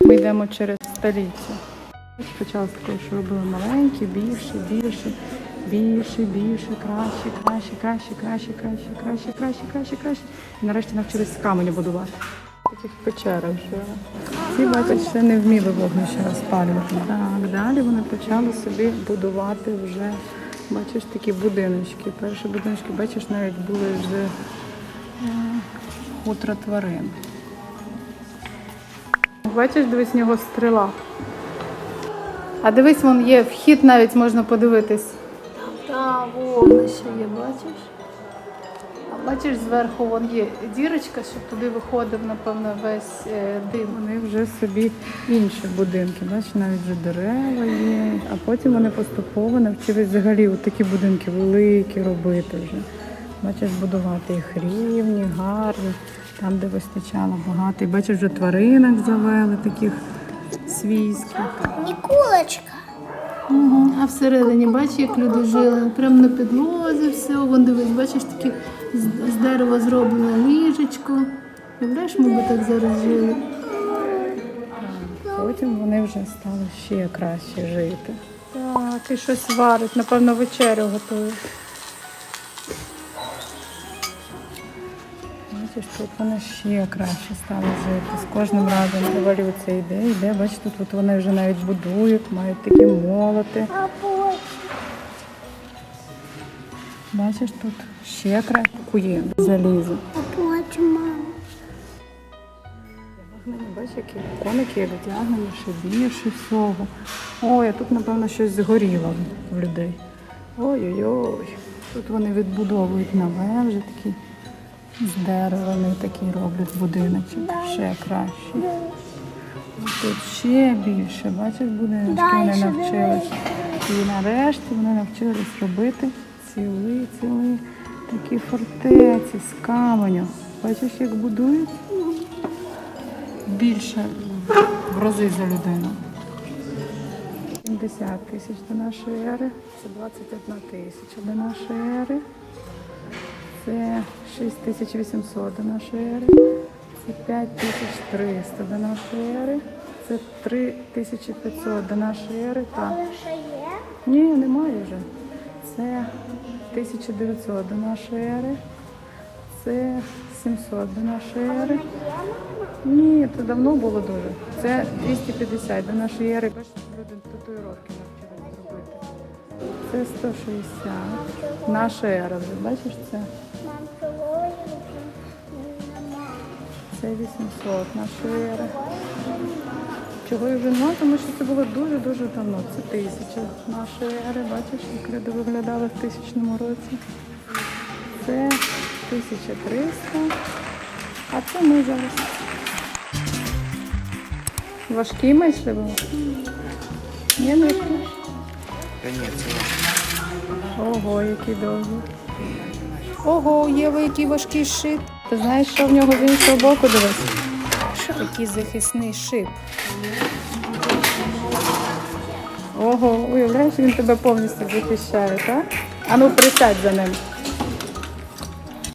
Ми йдемо через століття. Спочатку що робили маленькі, більше, більше, більше, більше, краще, краще, краще, краще, краще, краще, краще, краще, краще. І нарешті навчились з каменю будувати. В таких печерах жили. Ці бачать, ще не вміли вогнище розпалювати. Так, далі вони почали собі будувати вже, бачиш, такі будиночки. Перші будиночки, бачиш, навіть були з е, хутра тварин. Бачиш, дивись, в нього стріла. А дивись, вон є вхід навіть можна подивитись. Та вогнище є, бачиш? А бачиш, зверху вон є дірочка, щоб туди виходив, напевно, весь е, дим. Вони вже собі інші будинки. Бачиш, навіть вже дерева є. А потім вони поступово навчились взагалі от такі будинки великі робити вже. Бачиш, будувати їх рівні, гарні, там, де вистачало багато. І бачиш, вже тваринок завели таких свійських. Нікулочка. Угу. А всередині бачиш, як люди жили. Прямо на підлозі все. Вон дивись, бачиш таке з, дерева зроблене ліжечко. Уявляєш, ми би так зараз жили. Потім вони вже стали ще краще жити. Так, і щось варить, напевно, вечерю готує. Бачиш, тут вони ще краще стали жити. З кожним разом еволюція йде, йде. Бачиш, тут от вони вже навіть будують, мають такі молоти. Бачиш, тут ще краще кує залізо. бачиш, які коники вдягнені ще більше всього. Ой, а тут, напевно, щось згоріло в людей. Ой-ой-ой. Тут вони відбудовують нове вже такі з дерева, вони такі роблять будиночок. Ще краще. Тут ще більше, бачиш, будиночки вони навчились. І нарешті вони навчились робити ціли, ціли такі фортеці з каменю. Бачиш, як будують? Більше в рази за людину. 70 тисяч до нашої ери, це 21 тисяча до нашої ери, це 6800 до нашої ери, це 5300 до нашої ери, це 3500 до нашої ери. Є? Ні, немає вже. Це 1900 до нашої ери. Це 700 до нашої ери. Ні, це давно було дуже. Це 250 до нашої ери. Бачите, люди татуїровки. Це 160. Наша ера вже, бачиш це? Це 800 нашої ери. Чого вже нема? Тому що це було дуже-дуже давно. Це тисяча нашої ери. Бачиш, як люди виглядали в тисячному році. Це 1300. А це ми зараз. Важкі майстри були? Ні, не важкі. Та ні, це Ого, який довгий. Ого, Єва, який важкий шип. Ти знаєш, що в нього з іншого боку дивись? Який захисний шип. Ого, уявляєш, він тебе повністю захищає, так? А ну присядь за ним.